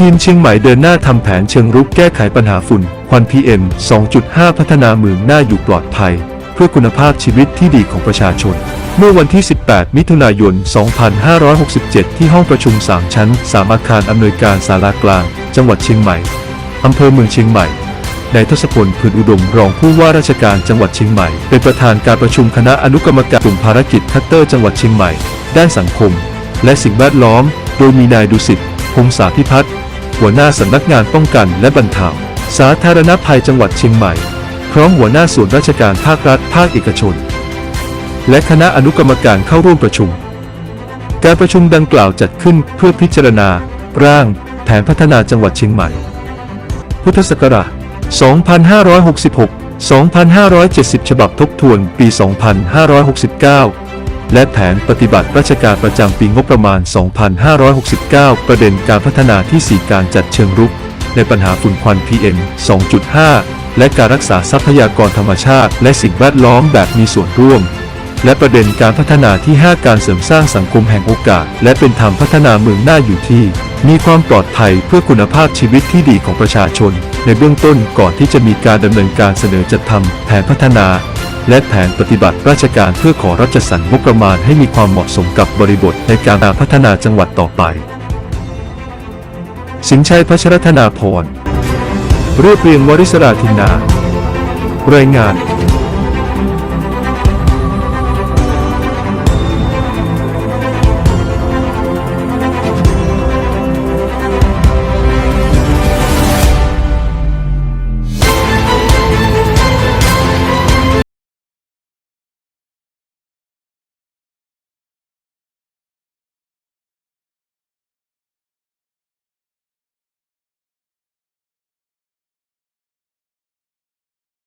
ทีมเชียงใหม่เดินหน้าทำแผนเชิงรุกแก้ไขปัญหาฝุ่นควัน PM 2.5 พัฒนาเมืองหน้าอยู่ปลอดภัย เพื่อคุณภาพชีวิตที่ดีของประชาชน เมื่อวันที่ 18 มิถุนายน 2567 ที่ห้องประชุม 3 ชั้น 3 อาคารอำนวยการสารากลาง จังหวัดเชียงใหม่อำเภอเมืองเชียงใหม่นายทศพลพืนอุดมรองผู้ว่าราชการจังหวัดเชียงใหม่ เป็นประธานการประชุมคณะอนุกรรมการกลุ่มภารกิจคัตเตอร์จังหวัดเชียงใหม่ ด้านสังคม และสิ่งแวดล้อม โดยมีนายดุสิตพงษาพิพัฒน์ หัวหน้าสำนักงานป้องกันและบรรเทาสาธารณภัยจังหวัดเชียงใหม่ พร้อมหัวหน้าส่วนราชการภาครัฐภาคเอกชน และคณะอนุกรรมการเข้าร่วมประชุม การประชุมดังกล่าวจัดขึ้นเพื่อพิจารณา ร่าง แผนพัฒนาจังหวัดเชียงใหม่ พุทธศักราช 2566 2570 ฉบับทบทวน ปี 2569 และแผนปฏิบัติราชการประจำปีงบประมาณ 2569 ประเด็นการพัฒนาที่ 4 การจัดเชิงรุก ในปัญหาฝุ่นควัน PM 2.5 และการรักษาทรัพยากรธรรมชาติ และสิ่งแวดล้อมแบบมีส่วนร่วม และประเด็นการพัฒนาที่ 5 การเสริมสร้างสังคมแห่งโอกาส และเป็นธรรมพัฒนาเมืองหน้าอยู่ที่ มีความปลอดภัยเพื่อคุณภาพชีวิตที่ดีของประชาชน ในเบื้องต้นก่อนที่จะมีการดำเนินการเสนอจัดทำแผนพัฒนา และแผนปฏิบัติราชการเพื่อขอรับจัดสรรงบประมาณให้มีความเหมาะสมกับบริบทในการพัฒนาจังหวัดต่อไป สินชัยพัชรธนาพรเรียบเรียงวริศราธินา รายงาน